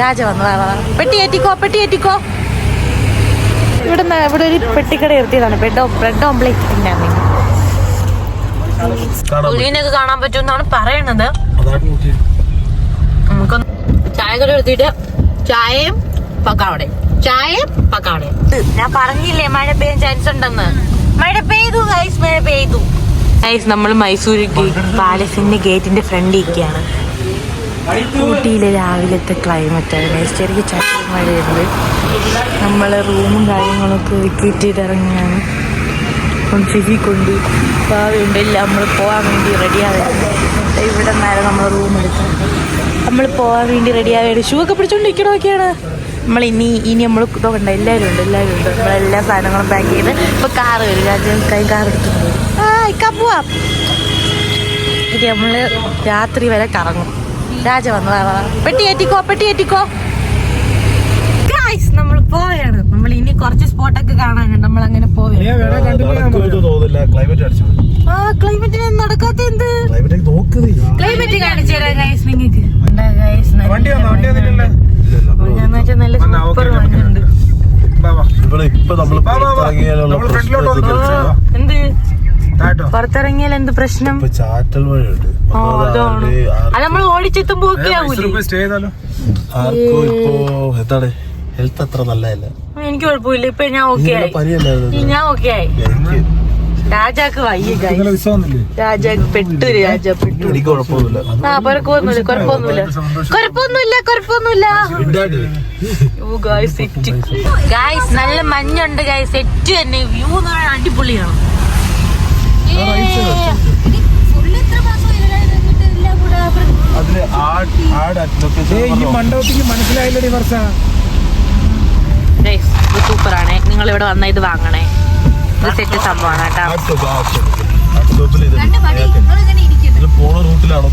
രാജ വന്നു. പെട്ടി ഏറ്റിക്കോ പെട്ടി ഏറ്റിക്കോ. ഇവിടെ നിന്ന് ഇവിടെ ഒരു പെട്ടിക്കട നിർത്തിയതാണ്. ബ്രെഡ് ബ്രെഡ് ഓംപ്ലേറ്റ് ഉണ്ടായിരുന്നു പുലിനൊക്കെ കാണാൻ പറ്റുമെന്നാണ് പറയണത്. നമുക്കൊന്ന് ചായ കട എടുത്തിട്ട് ചായയും പക്കാവടയും ചായയും പക്കാവടയും ഞാൻ പറഞ്ഞില്ലേ മഴ പെയ്യാൻ ചാൻസ് ഉണ്ടെന്ന്. മഴ പെയ്തു ഗൈസ് മഴ പെയ്തു. ഗൈസ് നമ്മൾ മൈസൂർ പാലസിന്റെ ഗേറ്റിന്റെ ഫ്രണ്ട് ഇരിക്കുകയാണ്. ഊട്ടിയിലെ രാവിലത്തെ ക്ലൈമറ്റ് ആയിരുന്നു ചെറിയ ചാറ്റൽ മഴയുണ്ട്. നമ്മൾ റൂമും കാര്യങ്ങളൊക്കെ വെക്കേറ്റ് ചെയ്ത് ഇറങ്ങിയാണ് കൊഞ്ചി കൊണ്ട് ഭാവിയുണ്ട് എല്ലാം നമ്മൾ പോകാൻ വേണ്ടി റെഡിയാവുകയാണ് ഇവിടെ നേരെ നമ്മൾ റൂം എടുത്തു നമ്മൾ പോകാൻ വേണ്ടി റെഡിയാവുകയാണ് ഷൂ ഒക്കെ പിടിച്ചോണ്ടിരിക്കണമൊക്കെയാണ് നമ്മൾ ഇനി ഇനി നമ്മൾ ഇതൊക്കെ എല്ലാവരും ഉണ്ട് എല്ലാവരും ഉണ്ട്. നമ്മളെല്ലാ സാധനങ്ങളും പാക്ക് ചെയ്ത് ഇപ്പൊ കാറ് വരും. രാജ്യം കൈ കാർ എടുത്തിട്ടുണ്ട് ആ ഇക്കാ പോവാം. ഇത് നമ്മൾ രാത്രി വരെ കറങ്ങും. രാജ വന്നു വാ, വാ, വാ. പെട്ടി ഏറ്റിക്കോ പെട്ടി ഏറ്റിക്കോ. നമ്മൾ പോവുകയാണ് നമ്മൾ ഇനി കുറച്ച് സ്പോട്ടൊക്കെ കാണാനുണ്ട് നമ്മൾ അങ്ങനെ പോവുകയാണ് തോന്നില്ല ക്ലൈമറ്റ് അടിച്ചു. ആ ക്ലൈമറ്റിന് നടക്കാത്ത എന്ത്? ക്ലൈമറ്റ് കാണിച്ചു തരാം ഗൈസ് നിങ്ങൾക്ക്. ഗൈസ് വണ്ടി വണ്ടി നല്ല സൂപ്പർ മഞ്ഞുണ്ട് ഇവിടെ ഇപ്പൊ നമ്മൾ വാ, വാ, വാ. പുറത്തിറങ്ങിയാലുള്ള നമ്മൾ ഫ്രണ്ടിലോട്ട് പ്രശ്നം വന്നു. എന്തൊക്കെയാ? എന്ത്? പുറത്തിറങ്ങിയാൽ എന്ത് പ്രശ്നം? ഇപ്പൊ ചാറ്റൽ അപ്പൊ അത് നമ്മൾ ഓടിച്ചെത്തുമ്പോ സ്റ്റേ ചെയ്താലോ? ആർക്കും ഇപ്പോ എന്താണ്? ഹെൽത്ത് അത്ര നല്ലതല്ല. എനിക്ക് കുഴപ്പമില്ല. ഇപ്പൊ ഞാൻ ഓക്കെ ആയി. ഞാൻ ഓക്കെ ആയി. രാജാക്ക് വയ്യ രാജാക്ക് പെട്ടു രാജ പെട്ടു. ആ കുഴപ്പമൊന്നുമില്ല കുഴപ്പമൊന്നുമില്ല. കുഴപ്പമൊന്നുമില്ല കുഴപ്പമൊന്നുമില്ല. Guys set. ഗായ്സ് നല്ല മഞ്ഞുണ്ട് ഗായ്സ് സെറ്റ് തന്നെ. വ്യൂ എന്ന് പറയുന്നത് അടിപൊളിയാണ്. ഈ? മണ്ഡപത്തിക്ക് മനസ്സിലായില്ലടി വർഷ. സൂപ്പർ ആണ് നിങ്ങൾ ഇവിടെ വന്ന ഇത് വാങ്ങണേ. ഇത് സെറ്റ് സംഭവമാണ് കേട്ടോ. പോണ റൂട്ടിലാണോ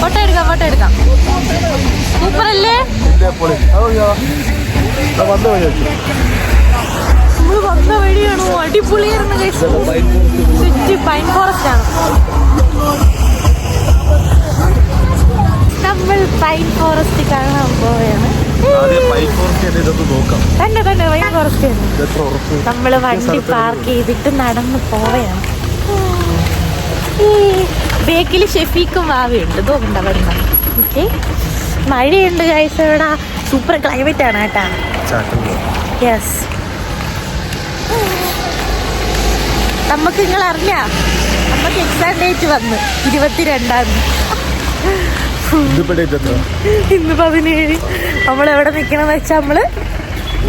ഫോട്ടോ എടുക്കാം ഫോട്ടോ എടുക്കാം. സൂപ്പർ അല്ലേ വന്ന. നമ്മൾ വന്ന വഴിയാണോ? അടിപൊളിയായിരുന്നു സെറ്റ് പൈൻ ഫോറസ്റ്റ് ആണ്. നമ്മൾ പൈൻ ഫോറസ്റ്റ് കാണാൻ പോവുകയാണ്. തന്നെ തന്നെ പൈൻ ഫോറസ്റ്റ് ആണ് ഇത് നമ്മൾ വണ്ടി പാർക്ക് ചെയ്തിട്ട് നടന്ന് പോവുകയാണ്. ബേക്കിൽ ഷെഫീക്കും വാവയുണ്ട് തോന്നുന്നുണ്ട് വരുന്ന. ഓക്കെ. മഴയുണ്ട് ഗൈസ് ഇവിടെ സൂപ്പർ ക്ലൈമറ്റ് ആണ് കേട്ടാ. യെസ് നമുക്ക് നിങ്ങൾ അറിഞ്ഞ നമുക്ക് എക്സാം ഡേറ്റ് വന്ന്. ഇരുപത്തിരണ്ടാം? ഇന്ന് പതിനേഴ്. നമ്മൾ എവിടെ നിൽക്കണമെന്ന് വെച്ചാൽ നമ്മൾ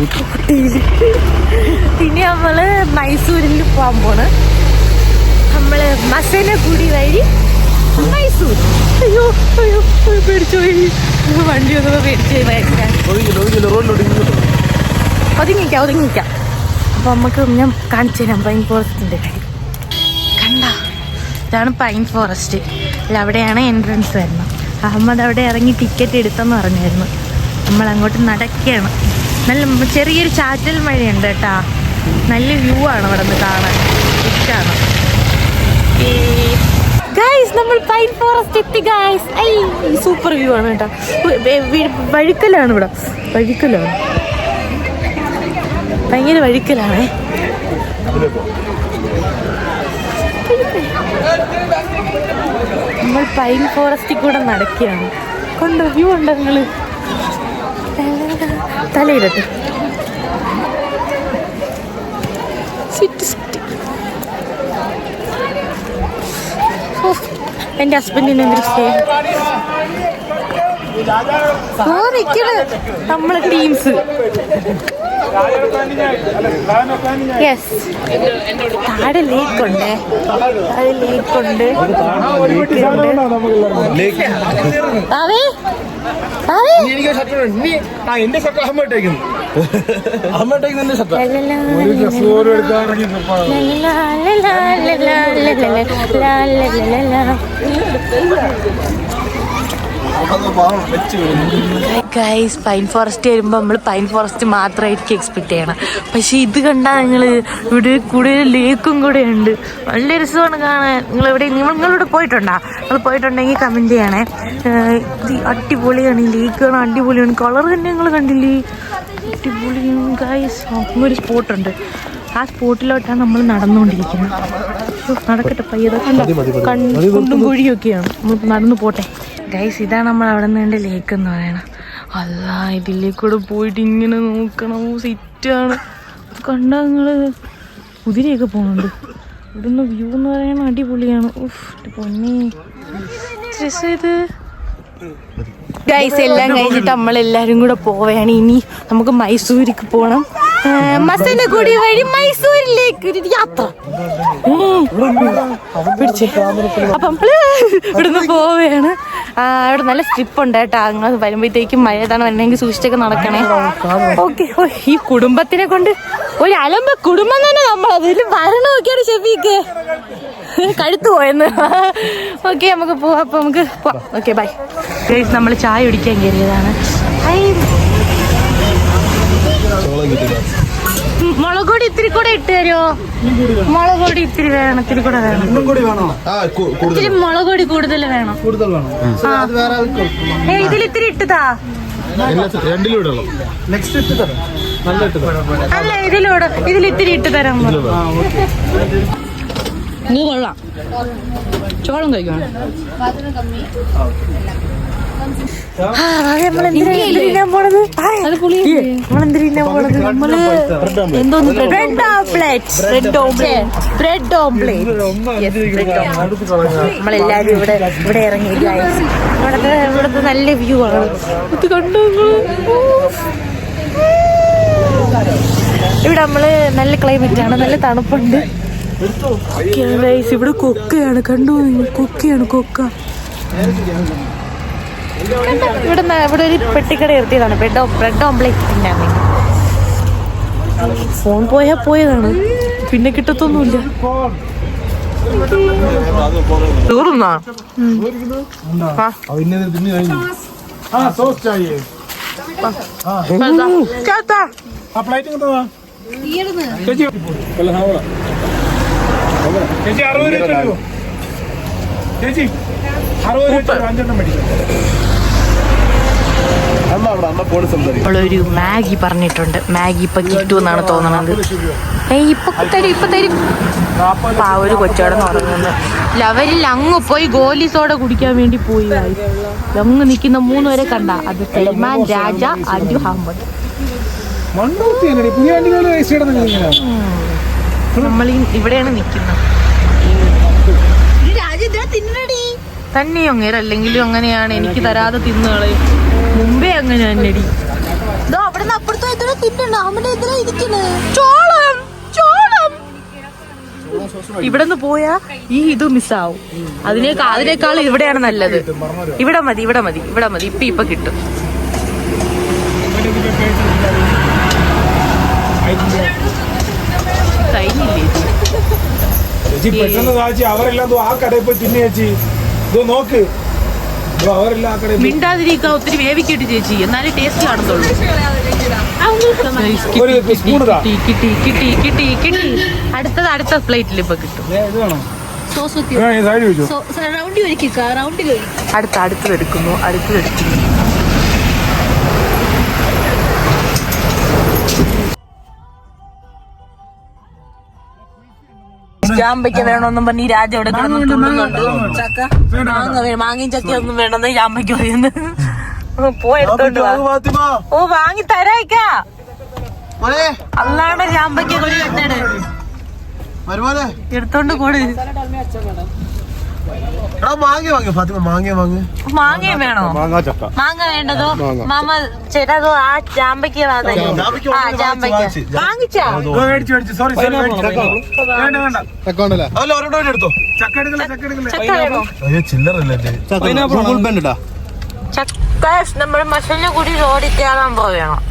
ഊട്ടിയിൽ ഇനി നമ്മൾ മൈസൂരിൽ പോകാൻ പോണ്. നമ്മൾ മസനഗുടി വഴി മൈസൂർ. അയ്യോ അയ്യോ പേടിച്ചോയി വണ്ടി ഒന്നും പേടിച്ചു പോയി ഭയങ്കര. ഒതുങ്ങില്ല, ഒതുങ്ങില്ല, road ൽ ഒതുങ്ങില്ല. ഒതുങ്ങിക്കാം ഒതുങ്ങിക്കാം. അപ്പൊ നമുക്ക് ഞാൻ കാണിച്ചു തരാം. പൈൻ ഫോറസ്റ്റിന്റെ കാര്യം. കണ്ട? ഇതാണ് പൈൻ ഫോറസ്റ്റ് അല്ല അവിടെയാണ് എൻട്രൻസ് വരുന്നത്. അഹമ്മദ് അവിടെ ഇറങ്ങി ടിക്കറ്റ് എടുത്തെന്ന് പറഞ്ഞായിരുന്നു. നമ്മൾ അങ്ങോട്ട് നടക്കുകയാണ്. നല്ല ചെറിയൊരു ചാറ്റൽ മഴയുണ്ട് കേട്ടാ. നല്ല വ്യൂ ആണ് അവിടെ നിന്ന് കാണാൻ. ഇഷ്ടമാണ് ഗൈസ് നമ്മൾ പൈൻ ഫോറസ്റ്റ് എത്തി ഗൈസ് ഐ സൂപ്പർ വ്യൂ ആണ് കേട്ടോ. വഴുക്കലാണ് ഇവിടെ. വഴുക്കലാണ്. ഭയങ്കര വഴുക്കലാണേ. നമ്മൾ പൈൻ ഫോറസ്റ്റിൽ കൂടെ നടക്കുകയാണ്. കൊണ്ടോ വ്യൂ ഉണ്ടോ നിങ്ങൾ സിറ്റ് സിറ്റ് ഓ, എന്റെ ഹസ്ബൻഡിന് എന്തൊരു നിക്കണ് നമ്മളെ ടീംസ് യെസ് താഴെ ലേക്ക് ഉണ്ട് താഴെ ലേക്ക് ഉണ്ട് ഷർട്ട് ആ എന്റെ ഷർട്ട് അമ്മ ഇട്ടേക്കുന്നു അമ്മ ഇട്ടേക്കുന്ന എന്റെ പോലും എടുക്കാൻ ഗൈസ് പൈൻ ഫോറസ്റ്റ് വരുമ്പോൾ നമ്മൾ പൈൻ ഫോറസ്റ്റ് മാത്രമായിരിക്കും എക്സ്പെക്ട് ചെയ്യണം. പക്ഷെ ഇത് കണ്ടാൽ നിങ്ങൾ ഇവിടെ കൂടെ ലേക്കും കൂടെ ഉണ്ട്. നല്ല രസമാണ് കാണാൻ. നിങ്ങൾ എവിടെ നിങ്ങൾ നിങ്ങളിവിടെ പോയിട്ടുണ്ടോ? നിങ്ങൾ പോയിട്ടുണ്ടെങ്കിൽ കമന്റ് ചെയ്യണേ. ഇത് അടിപൊളിയാണ്. ഈ ലേക്ക് കാണാൻ അടിപൊളിയാണ്. കളർ തന്നെ നിങ്ങൾ കണ്ടില്ലേ? അടിപൊളിയാണ് ഗൈസ് ഒരു സ്പോട്ടുണ്ട് ആ സ്പോട്ടിലോട്ടാണ് നമ്മൾ നടന്നുകൊണ്ടിരിക്കുന്നത്. നടക്കട്ടെ പയ്യതൊക്കെ കണ്ണും കുണ്ടും? കുഴിയൊക്കെയാണ് നമ്മൾ നടന്നു പോട്ടെ. ഗൈസ് ഇതാണ് നമ്മൾ അവിടെ നിന്ന് ലേക്ക് എന്ന് പറയണം അല്ല ഇതിലേ കൂടെ പോയിട്ട് ഇങ്ങനെ നോക്കണം. സിറ്റാണ് കണ്ട നിങ്ങൾ കുതിരയൊക്കെ പോകുന്നുണ്ട് ഇവിടുന്ന് വ്യൂ എന്ന് പറയണ അടിപൊളിയാണ്. ഉഫ് പൊന്നി. ഇത് ഗൈസ് എല്ലാം കഴിഞ്ഞിട്ട് നമ്മളെല്ലാരും കൂടെ പോവുകയാണ്. ഇനി നമുക്ക് മൈസൂരിക്ക് പോകണം മസനഗുഡി വഴി മൈസൂരിലേക്ക് ഒരു യാത്ര. അപ്പം ഇവിടുന്ന് പോവുകയാണ്. ആ, ഇവിടെ നല്ല സ്ട്രിപ്പ് ഉണ്ട് കേട്ടോ. നിങ്ങൾ വരുമ്പോഴത്തേക്കും മഴ ഏതാണ് വരണമെങ്കിൽ സൂക്ഷിച്ചൊക്കെ നടക്കണേ. ഓക്കെ ഈ കുടുംബത്തിനെ കൊണ്ട് ഒരു അലമ്പ കുടുംബം തന്നെ നമ്മളത് ഇതിൽ വരണമൊക്കെയാണ് ഷെഫീക്ക് കഴുത്തു പോയെന്ന്. ഓക്കെ നമുക്ക് പോവാം. അപ്പൊ നമുക്ക് പോവാം. ഓക്കെ ബൈ നമ്മൾ ചായ കുടിക്കാൻ കയറിയതാണ്. ഐ, മുളക് പൊടി ഇത്തിരി കൂടെ ഇട്ട് തരുമോ മുളക് പൊടി ഇത്തിരി വേണം ഇത്തിരി കൂടെ വേണം. ഇത്തിരി മുളക് പൊടി കൂടുതൽ വേണം. ഏ ഇതിൽ ഇത്തിരി ഇട്ടതാ. അല്ല ഇതിലൂടെ ഇതിൽ ഇത്തിരി ഇട്ട് തരാൻ ഓക്കെ. ഇത് കൊള്ളാം. ചോളം കഴിക്കണം നമ്മളെല്ലാരും ഇവിടെ ഇവിടെ ഇറങ്ങി. ഇവിടത്തെ ഇവിടത്തെ നല്ല വ്യൂ ആണ്. ഇത് കണ്ടു നിങ്ങൾ? ഇവിടെ നമ്മൾ നല്ല ക്ലൈമറ്റ് ആണ്. നല്ല തണുപ്പുണ്ട്. ഇവിടെ കൊക്കയാണ്. കണ്ടു കൊക്കയാണ് കൊക്ക? ഇവിടെ ഇവിടെ ഒരു പെട്ടിക്കട നിർത്തിയതാണ്. ബ്രെഡ് ബ്രെഡ് ഓംപ്ലേറ്റ് തിന്നാൻ വേണ്ടി ഫോൺ പോയാ പോയതാണ്. പിന്നെ കിട്ടത്തൊന്നുമില്ല. തീർന്നാ. ചേച്ചി. അറുപത് രൂപ ചേച്ചി അറുപത് രൂപ? അഞ്ചെണ്ണം മേടിക്കാം നമ്മളൊരു മാഗി പറഞ്ഞിട്ടുണ്ട്. മാഗി ഇപ്പൊ കിട്ടുമെന്നാണ് തോന്നണത്. ഏയ് ഇപ്പൊ തരും ഇപ്പൊ തരും. ആ ഒരു കൊച്ചോടെ ഉറങ്ങുന്നു ലവരിൽ അങ്ങ് പോയി ഗോലി സോഡ കുടിക്കാൻ വേണ്ടി പോയി guys. അങ്ങ് നിൽക്കുന്ന മൂന്ന് പേരെ കണ്ട. അത് സൽമാൻ രാജ അജു അഹമ്മദ് നമ്മൾ ഇവിടെയാണ് നിൽക്കുന്നത്. തന്നെയോ അങ്ങേരല്ലെങ്കിലും അങ്ങനെയാണ്. എനിക്ക് തരാതെ തിന്നുകളെ. മുമ്പേ അങ്ങനെ തന്നെടി. ചോളം ചോളം. ഇവിടെ നിന്ന് പോയാ ഈ ഇത് മിസ്സാവും അതിനേക്കാൾ അതിനേക്കാൾ ഇവിടെയാണ് നല്ലത്. ഇവിടെ മതി ഇവിടെ മതി ഇവിടെ മതി. ഇപ്പൊ ഇപ്പൊ കിട്ടും. കഴിഞ്ഞില്ലേ ഇത്? ചേച്ചി പെട്ടെന്ന് ചേച്ചി. അവരെല്ലാം ആ കടയിൽ പോയി തിന്നേച്ചി ഇത് ഇതോ നോക്ക്. മിണ്ടാതിരിക്കാൻ ഒത്തിരി വേവിക്കട്ട് ചേച്ചി. എന്നാലേ ടേസ്റ്റ് കാണത്തുള്ളൂ. അടുത്തത് അടുത്ത പ്ലേറ്റിൽ ഇപ്പൊ കിട്ടും. അടുത്ത അടുത്തത് എടുക്കുന്നു. ജാമ്പയ്ക്ക വേണമെന്നും പറഞ്ഞ് ഈ രാജ ഇവിടെ കിടന്ന് തുള്ളുന്നുണ്ട് ചക്ക മാങ്ങ വേ- മാങ്ങയും ചക്ക ഒന്നും വേണമെന്ന് ചാമ്പയ്ക്ക പറയുന്നു. പോയെടുത്തോണ്ട് വാ. ഓ വാങ്ങി തരായിക്കാ. അല്ലാണ്ട് ജാമ്പയ്ക്ക കൊടി കെട്ടട് എടുത്തോണ്ട് കൂട്. എടാ മാങ്ങ വാങ്ങി ഫാത്തിമ മാങ്ങ വാങ്ങ്. മാങ്ങയും വേണോ? മാങ്ങാ ചക്ക. മാങ്ങ വേണ്ടതോ? മാമ ചേട്ടാ ആ ജാമ്പയ്ക്ക ആ വാങ്ങി, ജാമ്പയ്ക്ക. വാങ്ങിച്ച്. മേടിച്ച് മേടിച്ച്. സോറി സോറി വേണ്ട വേണ്ട. അല്ല ഒരെണ്ണം കൂടി എടുത്തോ. ചക്ക എടുക്കല ചക്ക എടുക്കല ചക്ക വേണോ? അയ്യോ ചില്ലറല്ലേ ചക്ക നമ്മുടെ മസനഗുടി റോഡിൽ കയറാൻ പോവുകയാണ്?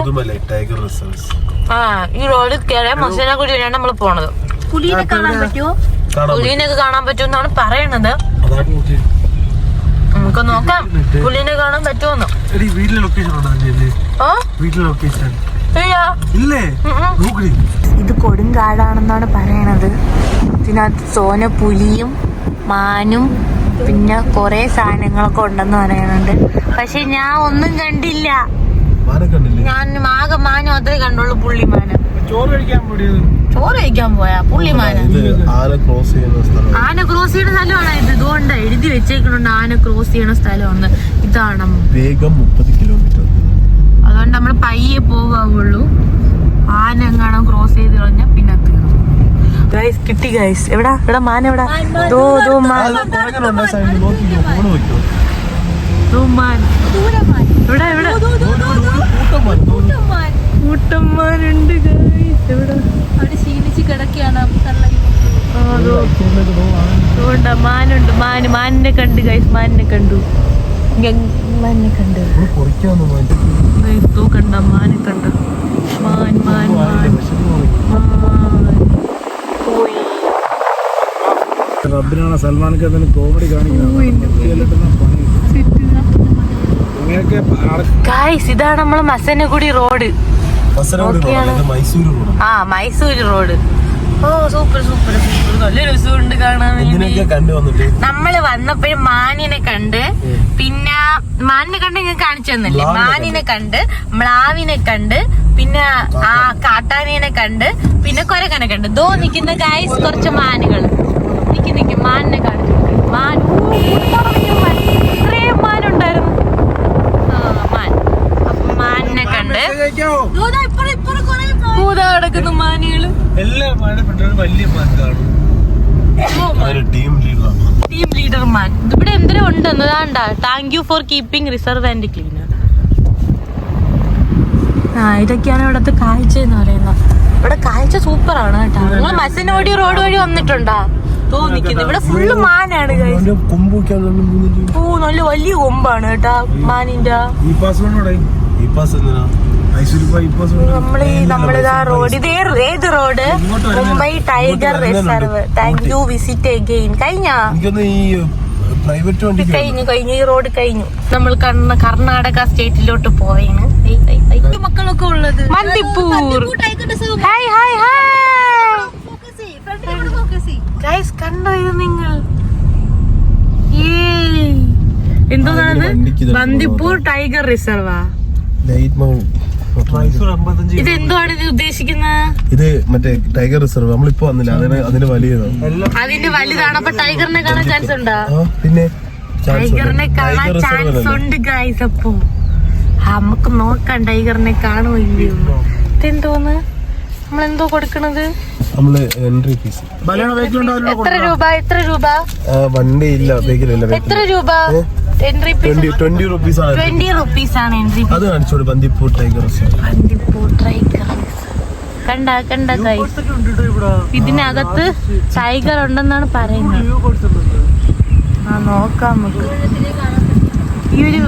Mudumalai tiger reserves. ആ ഈ റോഡിൽ കയറിയാൽ മസനഗുടി വഴിയാണ് നമ്മൾ പോണത്? പുലിനെ കാണാൻ പറ്റുമോ? പുലിനൊക്കെ കാണാൻ പറ്റുമെന്നാണ് പറയണത്. നമുക്ക് നോക്കാം. പുലിനെ കാണാൻ പറ്റുമെന്ന്. വീട്ടിലെ ലൊക്കേഷൻ ഓ? വീട്ടിലെ ലൊക്കേഷൻ ഇല്ല. ഇത് കൊടുങ്കാടാണെന്നാണ് പറയണത്. ഇതിനകത്ത് സോന പുലിയും മാനും പിന്നെ കുറെ സാധനങ്ങളൊക്കെ ഉണ്ടെന്ന് പറയുന്നുണ്ട് പക്ഷെ ഞാൻ ഒന്നും കണ്ടില്ല. ഞാൻ ആകെ മാനം അത്രേ കണ്ടുള്ളൂ പുള്ളിമാനം ചോറ് കഴിക്കാൻ ചോറ് കഴിക്കാൻ പോയാ പുള്ളിമാന ആന ക്രോസ് ചെയ്യുന്ന സ്ഥലം ആന ക്രോസ് ചെയ്യുന്ന സ്ഥലമാണ് ഇത് ഇതുകൊണ്ട് എഴുതി വെച്ചേക്കുന്നുണ്ട് ആന ക്രോസ് ചെയ്യുന്ന സ്ഥലമാണ് ഇതാണ് വേഗം മുപ്പത് കിലോമീറ്റർ അതുകൊണ്ട് നമ്മൾ പയ്യെ പോകാവുള്ളൂ ആന എങ്ങാണോ ക്രോസ് ചെയ്ത് കഴിഞ്ഞാൽ പിന്നെ ഗൈസ് കിട്ടി ഗൈസ് എവിടാ എവിടെ മാൻ എവിടാ ദോ ദോ മാൻ ദോ മാൻ എവിടെ എവിടെ കൂട്ടം മാൻ കൂട്ടന്മാരുണ്ട് ഗൈസ് അവിടെ കിടക്കുകയാണ്. അതുകൊണ്ടാ മാനുണ്ട് മാന് മാനിനെ കണ്ട് ഗൈസ് മാനിനെ കണ്ടു. മാനിനെ കണ്ട്. ദോ കണ്ട മാനെ കണ്ട. മാൻ മാൻ മാൻ. മാൻ പോയി. റബ്ബിനാണ് സൽമാൻ ഖാൻ കോമഡി കാണിക്കുന്നത്. ഇതാണ് നമ്മളെ കൂടി റോഡ്. റോഡ് മൈസൂർ റോഡ് ആ ഓ സൂപ്പർ സൂപ്പർ സൂപ്പർ നല്ല രസമുണ്ട് കാണാൻ നമ്മൾ വന്നപ്പോഴും മാനിനെ കണ്ട് പിന്നെ മാനിനെ കണ്ട് ഞാൻ കാണിച്ചു തന്നില്ലേ മാനിനെ കണ്ട് മ്ലാവിനെ കണ്ട് പിന്നെ ആ കാട്ടാനേനെ കണ്ട് പിന്നെ കൊരകനെ കണ്ട് ദോ നിക്കുന്ന കായ്സ് കുറച്ച് മാനുകൾ നിക്ക് നിക്ക് മാനിനെ കാണിച്ചു മാനു മാൻ ഊ, ഒരുപാട് വലിയ മാൻ. ഇത്രയും മാനുണ്ടായിരുന്നു ആ മാൻ അപ്പൊ കഴിക്കാവോ? കൂതാ കിടക്കുന്ന മാനുകൾ. എല്ലാ മഴ പെട്ടെന്ന് വലിയ മാൻ കാണും. ടീം ലീഡർ മാൻ. ഇവിടെ എന്തിനാ ഉണ്ടെന്ന് അതാണ്ട thank you for keeping reserve and cleaner ആ ഇതൊക്കെയാണ് ഇവിടത്തെ കാഴ്ച എന്ന് പറയുന്നത്. ഇവിടെ കാഴ്ച സൂപ്പർ ആണ് കേട്ടോ. നിങ്ങൾ മസനോടി റോഡ് വഴി വന്നിട്ടുണ്ടാ? തോന്നിക്കുന്നത് ഇവിടെ ഫുള്ള് മാനാണ് ഓ നല്ല വലിയ കൊമ്പാണ് കേട്ടാ മാനിന്റെ. വേണോടെ നമ്മൾ നമ്മളിതാ റോഡ് ഇതേ ഏത് road? Mumbai tiger reserve. Thank you visit again കഴിഞ്ഞാ? പ്രൈവറ്റ് വണ്ടിക്ക് കഴിഞ്ഞു കഴിഞ്ഞു. ഈ റോഡ് കഴിഞ്ഞു. നമ്മൾ കർണ- കർണാടക സ്റ്റേറ്റിലോട്ട് പോയാണ്. മക്കളൊക്കെ ഉള്ളത്. Bandipur hi hi hi guys കണ്ടോ ഇത് നിങ്ങൾ? എന്തോന്നാണ്? ബന്ദിപ്പൂർ ടൈഗർ റിസർവാ. Light mount. ഇത് എന്തുവാണ് ഇത് ഉദ്ദേശിക്കുന്നത് ഇത് മറ്റേ ടൈഗർ റിസർവ്. നമ്മളിപ്പോ വന്നില്ല. അതിന് അതിന് വലിയതാണ് അതിന്റെ വലുതാണ്. അപ്പൊ ടൈഗറിനെ കാണാൻ ചാൻസ് ഉണ്ടോ? പിന്നെ ടൈഗറിനെ കാണാൻ ചാൻസ് ഉണ്ട് ഗൈസ് അപ്പൊ ആ, നമുക്ക് നോക്കാം ടൈഗറിനെ കാണുമോ ഇല്ലയോ ഇതെന്തോന്ന്? നമ്മളെന്തോ കൊടുക്കണത്? നമ്മൾ എൻട്രി ഫീസ് എത്ര രൂപ? എത്ര രൂപ? വണ്ടി ഇല്ല എത്ര രൂപ? ട്വന്റി ട്വന്റി റുപ്പീസ് ആണ്. ട്വന്റി റുപ്പീസ് ആണ്. എൻട്രി അത് കാണിച്ചോളൂ ബന്ദിപ്പൂർ ടൈഗർ ബന്ദിപ്പൂർ ടൈഗർ കണ്ട കണ്ട ഇതിനകത്ത് ടൈഗർ ഉണ്ടെന്നാണ് പറയുന്നത്. ആ നോക്കാം നമുക്ക്. ഈ ഒരു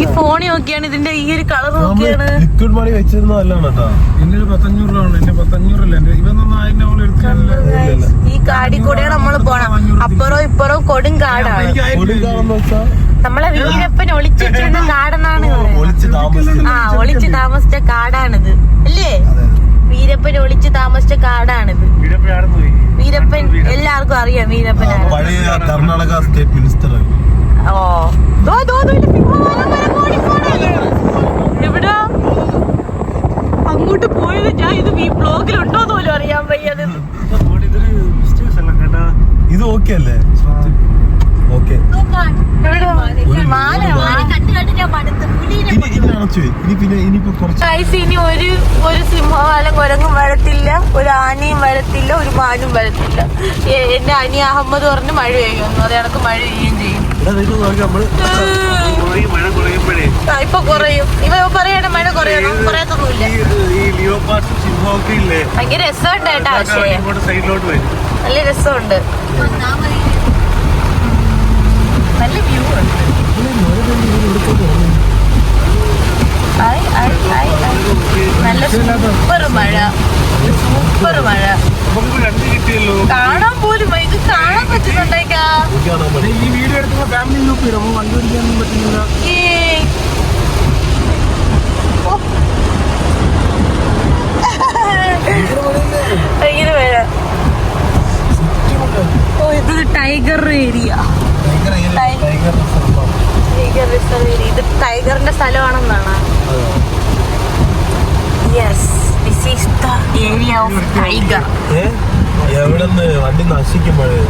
ഈ ഫോൺ നോക്കിയാണ് ഇതിന്റെ ഈ ഒരു കളർ നോക്കിയാണ്. ലിക്വിഡ് മണി വെച്ചിരുന്നതല്ലാണ് കേട്ടോ. എന്റെ ഒരു പത്തഞ്ഞൂറ് രൂപ ആണ് എന്റെ പത്തഞ്ഞൂറല്ല എന്റെ ഇവന്നൊന്നും ആയിരം എടുക്കാനില്ല ഈ കാടി കൂടെയാണ് നമ്മൾ പോണം അപ്പുറവും ഇപ്പുറവും കൊടും കാടാണ്. നമ്മളെ വീരപ്പൻ ഒളിച്ചിട്ടിരുന്ന കാടെന്നാണ് ആ ഒളിച്ച് താമസിച്ച. കാടാണിത്. അല്ലേ? വീരപ്പൻ ഒളിച്ച് താമസിച്ച കാടാണിത്. വീരപ്പൻ എല്ലാവർക്കും അറിയാം വീരപ്പൻ കർണാടക സ്റ്റേറ്റ് മിനിസ്റ്റർ ഓ. എവിടാ? അങ്ങോട്ട് പോയത് ഞാൻ ഇത് ഈ ബ്ലോഗിലുണ്ടോ പോലും അറിയാൻ വയ്യത്. ഇത് ഓക്കെ അല്ലേ? ഓക്കെ ഇനി ഒരു ഒരു സിംഹവാലം കുരങ്ങും വരത്തില്ല ഒരു ആനയും വരത്തില്ല ഒരു മാനും വരത്തില്ല. എന്റെ അനി അഹമ്മദ് പറഞ്ഞ് മഴ പെയ്യുന്നു അത് കണക്ക് മഴ പെയ്യുകയും ചെയ്യും. ഇപ്പൊ കുറയും. ഇവ പറയണ മഴ കുറയണം കുറയത്തൊന്നുമില്ല. ഈ ഈ ലിയോപാർട്ടും സിംഹമൊക്കെ ഇല്ലേ? ഭയങ്കര രസമുണ്ട് കേട്ടോ നല്ല രസമുണ്ട്. നല്ല വ്യൂ ഉണ്ട്. നല്ല സൂപ്പർ മഴ. സൂപ്പർ മഴ. കാണാൻ പോലും ഇത് കാണാൻ പറ്റുന്നുണ്ടേക്കാ. ഈ വീഡിയോ ഫാമിലി ഗ്രൂപ്പ് ഇടും വണ്ടി കണ്ടുപിടിക്കാനൊന്നും പറ്റുന്നില്ല. ഏയ്. ഓ. ഭയങ്കര മഴ. ഓ ഇത് tiger area. Tiger reserve area ഇത് ടൈഗറിന്റെ സ്ഥലമാണെന്നാണ്. Yes this is the area of tiger എവിടെന്ന്? വണ്ടി നശിക്കുമ്പോഴേ.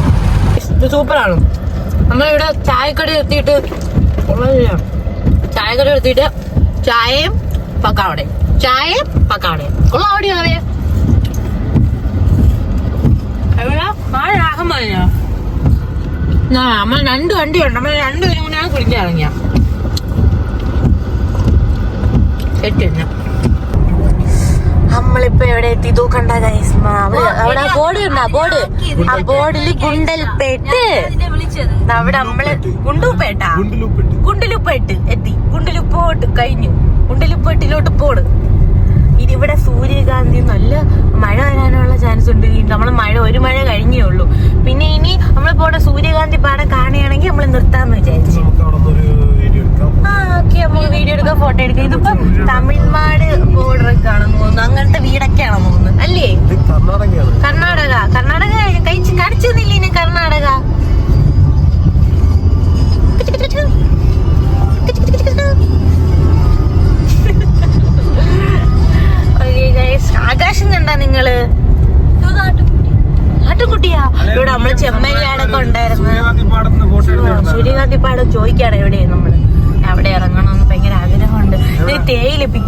ഇത് സൂപ്പറാണ്. നമ്മളിവിടെ ചായക്കടി എത്തിയിട്ട് ചായക്കടി എത്തിയിട്ട് ചായയും പക്കാവടയും. ചായയും പക്കാവടയും. ഉള്ള അവിടെ അറിയാം എവിടെ? മഴ ആകമല്ലോ നമ്മൾ രണ്ട് വണ്ടിയുണ്ട്. നമ്മൾ രണ്ട് പേരും കൂടെയാണ് കുടിച്ചിറങ്ങിയ സെറ്റ് നമ്മളിപ്പോ എവിടെ എത്തി? തൂക്കണ്ട അവിടെ ബോർഡ് ഉണ്ടാ ബോർഡ്. ആ ബോർഡിൽ ഗുണ്ടൽപേട്ട് അവിടെ നമ്മൾ ഗുണ്ടൂപ്പേട്ട ഗുണ്ടിലുപ്പിട്ട്. എത്തി. ഗുണ്ടലുപ്പോട്ട് കഴിഞ്ഞു. ഗുണ്ടലുപ്പേട്ടിലോട്ട് പോണ്. ഇനി ഇവിടെ സൂര്യകാന്തി നല്ല മഴ വരാനുള്ള ചാൻസ് ഉണ്ട്. നമ്മൾ മഴ ഒരു മഴ കഴിഞ്ഞേ ഉള്ളൂ. പിന്നെ ഇനി നമ്മൾ പോണ സൂര്യകാന്തി പാടം കാണുകയാണെങ്കിൽ നമ്മൾ നിർത്താന്ന് വിചാരിച്ചു. ആ ഓക്കെ നമുക്ക് വീഡിയോ എടുക്കാം ഫോട്ടോ എടുക്കാം. ഇതിപ്പോ തമിഴ്നാട് ബോർഡർ ഒക്കെ ആണെന്ന് തോന്നുന്നു. അങ്ങനത്തെ വീടൊക്കെ ആണെന്ന് തോന്നുന്നു. അല്ലേ? ഇത് കർണാടകയാണ്. കർണാടക. കർണാടക കഴിച്ച് കടിച്ചെന്നില്ല ഇനി കർണാടക?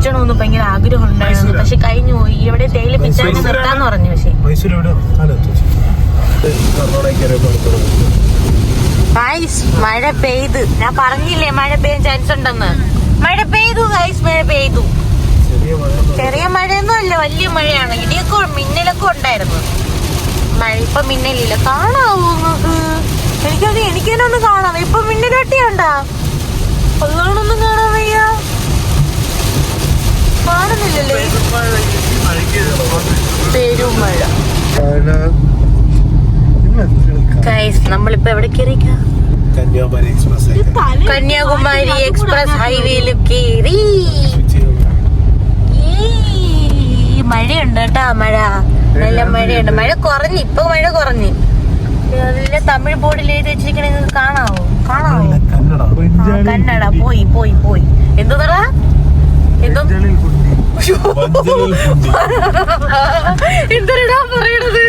തേയില പിച്ചണമെന്ന് ഭയങ്കര ആഗ്രഹം ഉണ്ടായിരുന്നു പക്ഷെ കഴിഞ്ഞു പോയി. ഇവിടെ തേയില പിച്ചാൻ നിർത്താന്ന് പറഞ്ഞു പക്ഷേ. മഴ പെയ്ത്. ഞാൻ പറഞ്ഞില്ലേ മഴ പെയ്യാൻ ചാൻസ് ഉണ്ടെന്ന്. മഴ പെയ്തു ഗൈസ് മഴ പെയ്തു. ചെറിയ മഴയൊന്നുമല്ല മഴയൊന്നും അല്ല വലിയ മഴയാണ്. ഇടിയൊക്കെ മിന്നലൊക്കെ ഉണ്ടായിരുന്നു. മഴ ഇപ്പൊ മിന്നലില്ല. കാണാവൂ എനിക്കത് എനിക്ക് തന്നെ ഒന്ന് കാണാം. ഇപ്പൊ മിന്നലൊട്ടിയുണ്ടാ അതുകൊണ്ടൊന്നും കാണാൻ നമ്മളിപ്പോ എവിടെ കന്യാകുമാരി എക്സ്പ്രസ് കയറി ഈ മഴയുണ്ട് കേട്ടാ മഴ. നല്ല മഴയുണ്ട്. മഴ കുറഞ്ഞു ഇപ്പൊ മഴ കുറഞ്ഞു. നല്ല തമിഴ് ബോർഡിൽ എഴുതി വെച്ചിരിക്കണെങ്കിൽ കാണാവോ? കാണാവോ? കന്നഡ. പോയി പോയി പോയി. എന്തോന്നടാ എന്തരടാ പറയണത്?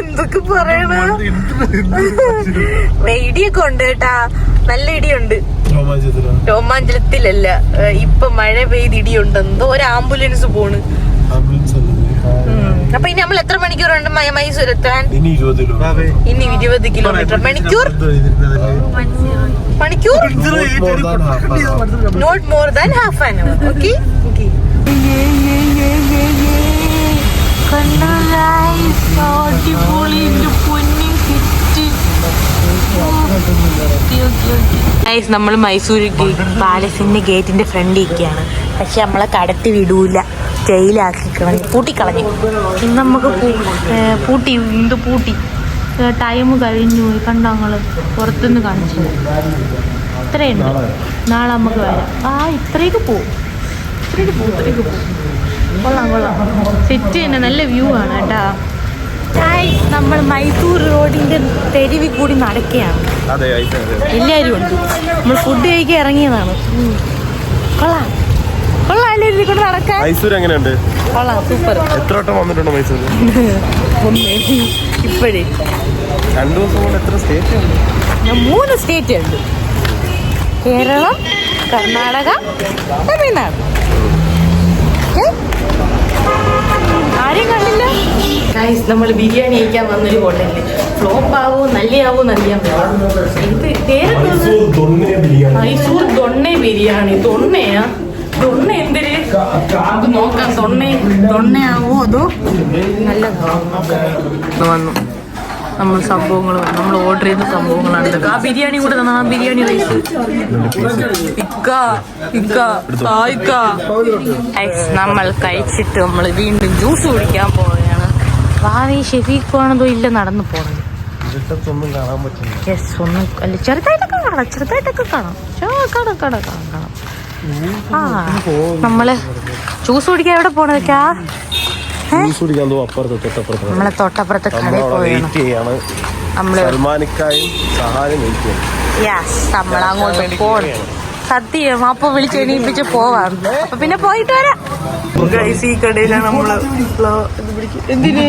എന്തൊക്കെ പറയണ? ഇടിയൊക്കെ ഉണ്ട് കേട്ടാ. നല്ല ഇടിയുണ്ട്. രോമാഞ്ചലത്തിലല്ല ഇപ്പൊ മഴ പെയ്ത് ഇടിയുണ്ട്. എന്തോ ഒരു ആംബുലൻസ് പോണ്. ആംബുലൻസ്. അപ്പൊ ഇനി നമ്മൾ എത്ര മണിക്കൂർ ഉണ്ട് മൈസൂർ എത്താൻ? ഇനി ഇരുപത് രൂപ ഇനി ഇരുപത് കിലോമീറ്റർ. മണിക്കൂർ? മണിക്കൂർ? Not more than half an hour okay നമ്മൾ മൈസൂർ പാലസിന്റെ ഗേറ്റിന്റെ ഫ്രണ്ട് ഇരിക്കുകയാണ്. പക്ഷെ നമ്മളെ കടത്തി വിടൂല. ജയിലാക്കി കളഞ്ഞു പൂട്ടിക്കളഞ്ഞു. ഇന്ന് നമുക്ക് പൂട്ടി എന്ത് പൂട്ടി? ടൈം കഴിഞ്ഞു പോയി. കണ്ടോ ഞങ്ങൾ പുറത്തുനിന്ന് കാണിച്ചു. ഇത്രയുണ്ട്. നാളെ നമുക്ക് വരാം. ആ ഇത്രയൊക്കെ പോവും. ഇത്രയൊക്കെ പോവും ഇത്രയൊക്കെ പോവും. കൊള്ളാം കൊള്ളാം. സെറ്റ് തന്നെ നല്ല വ്യൂ ആണ് കേട്ടാ. നമ്മൾ മൈസൂർ റോഡിന്റെ തെരുവിൽ കൂടി നടക്കുകയാണ്. എല്ലാവരും ഉണ്ട്. നമ്മൾ ഫുഡ് കഴിക്കാൻ ഇറങ്ങിയതാണ്. കൊള്ളാം. മൈസൂർ എങ്ങനെയുണ്ട്? കൊള്ളാം സൂപ്പർ. എത്ര വട്ടം വന്നിട്ടുണ്ടോ മൈസൂർ ഒന്ന് ഇപ്പോഴേ. രണ്ടു ദിവസം കൊണ്ട് എത്ര സ്റ്റേറ്റ് ഉണ്ട്? മൂന്ന് സ്റ്റേറ്റ് ഉണ്ട്. കേരളം കർണാടക തമിഴ്നാട്? കണ്ടില്ല? ഗൈസ് നമ്മൾ ബിരിയാണി കഴിക്കാൻ വന്നൊരു ഹോട്ടലിൽ ഫ്ലോപ്പ് ആവോ നല്ലയാവോ നല്ലയാവോ ഇത് പേരൊക്കെ മൈസൂർ ദൊണ്ണെ ബിരിയാണി. ദൊണ്ണയാ നമുക്ക് നോക്കാം ദൊണ്ണ തൊണ്ണയാവോ അതോ? നല്ല വന്നു. നമ്മൾ സംഭവങ്ങൾ നമ്മൾ ഓർഡർ ചെയ്ത സംഭവങ്ങളാണ് ആ ബിരിയാണി കൂടെ തന്നെ ആ ബിരിയാണി റൈസ് ഇക്ക ഇക്ക ആ ഇക്ക. നമ്മൾ കഴിച്ചിട്ട് നമ്മൾ വീണ്ടും ജ്യൂസ് കുടിക്കാൻ പോവുകയാണ്. ഭാവി ഷെഫീഖാണെന്തോ ഇല്ല നടന്നു യെസ് ഒന്നും അല്ല ചെറുതായിട്ടൊക്കെ കാണാം ചെറുതായിട്ടൊക്കെ കാണാം. കാണാം കാണാം കാണാം. ആ നമ്മൾ ജ്യൂസ് കുടിക്കാൻ എവിടെ പോണതൊക്കെയാ ജ്യൂസ് കുടിക്കാൻ തോന്നും അപ്പുറത്ത് തൊട്ടപ്പുറത്ത്. നമ്മളെ തൊട്ടപ്പുറത്തെ കടയിൽ ചെയ്യാണ്. നമ്മൾ സൽമാനിക്കായും സഹായം യെസ് സത്യം അപ്പൊ വിളിച്ച് എണീപ്പിച്ച് പോവാം. അപ്പൊ പിന്നെ പോയിട്ട് വരാം. ഈ കടയിലാണ് നമ്മൾ എന്തിന്?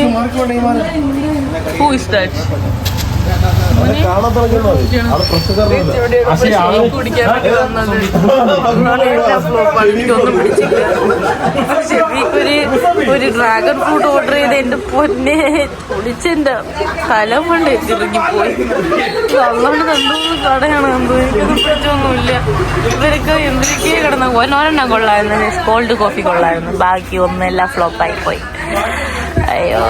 ഒരു ഡ്രാഗൺ ഫ്രൂട്ട് ഓർഡർ ചെയ്ത് എന്റെ പൊന്നെ കുടിച്ചെന്റെ സ്ഥലം കൊണ്ട് ഇറങ്ങിപ്പോയി കള്ളോണ്ട് കണ്ടു കടയാണ്. എന്തോ എനിക്കൊന്നും പറ്റൊന്നുമില്ല. ഇവരൊക്കെ എന്തൊക്കെ കിടന്ന? ഒരെണ്ണം കൊള്ളായിരുന്നു. കോൾഡ് കോഫി കൊള്ളായിരുന്നു. ബാക്കി ഒന്നെല്ലാം ഫ്ലോപ്പായി പോയി. അയ്യോ.